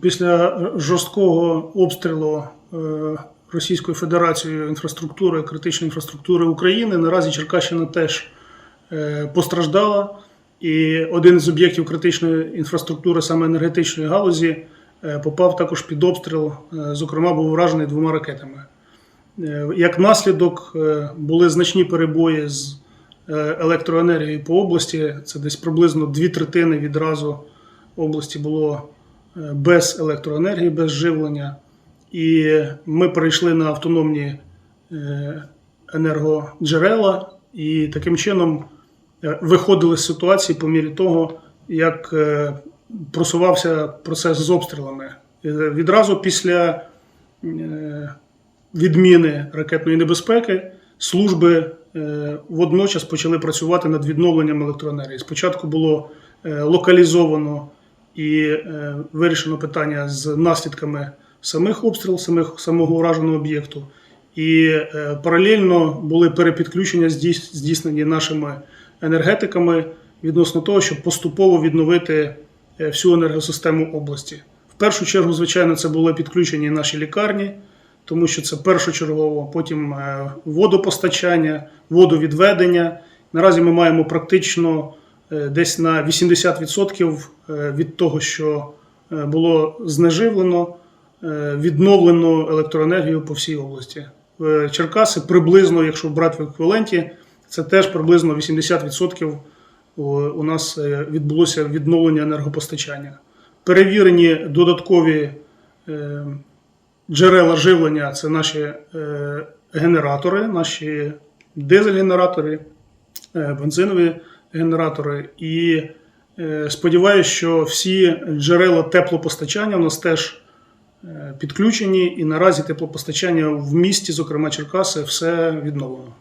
Після жорсткого обстрілу е, Російською Федерацією інфраструктури, критичної інфраструктури України, наразі Черкащина теж е, постраждала. І один з об'єктів критичної інфраструктури, саме енергетичної галузі, е, попав також під обстріл, е, зокрема, був вражений двома ракетами. Е, Як наслідок е, були значні перебої з е, електроенергією по області. Це десь приблизно дві третини відразу області було е, без електроенергії, без живлення. І ми перейшли на автономні е, енергоджерела і таким чином е, виходили з ситуації по мірі того, як е, просувався процес з обстрілами. Відразу після відміни ракетної небезпеки служби водночас почали працювати над відновленням електроенергії. Спочатку було локалізовано і е, вирішено питання з наслідками самих обстрілів, самих самого ураженого об'єкту. І е, паралельно були перепідключення здійс- здійснені нашими енергетиками відносно того, щоб поступово відновити е, всю енергосистему області. В першу чергу, звичайно, це були підключені наші лікарні, тому що це першочергово, потім водопостачання, водовідведення. Наразі ми маємо практично десь на 80% е, від того, що е, було знеживлено, е, відновлено електроенергію по всій області. Черкаси приблизно, якщо брати в еквіваленті, це теж приблизно 80% у- нас е, відбулося відновлення енергопостачання. Перевірені додаткові е, джерела живлення це наші е, генератори, наші дизель-генератори, е, бензинові генератори. І е, сподіваюся, що всі джерела теплопостачання у нас теж е, підключені, і наразі теплопостачання в місті, зокрема Черкаси, все відновлено.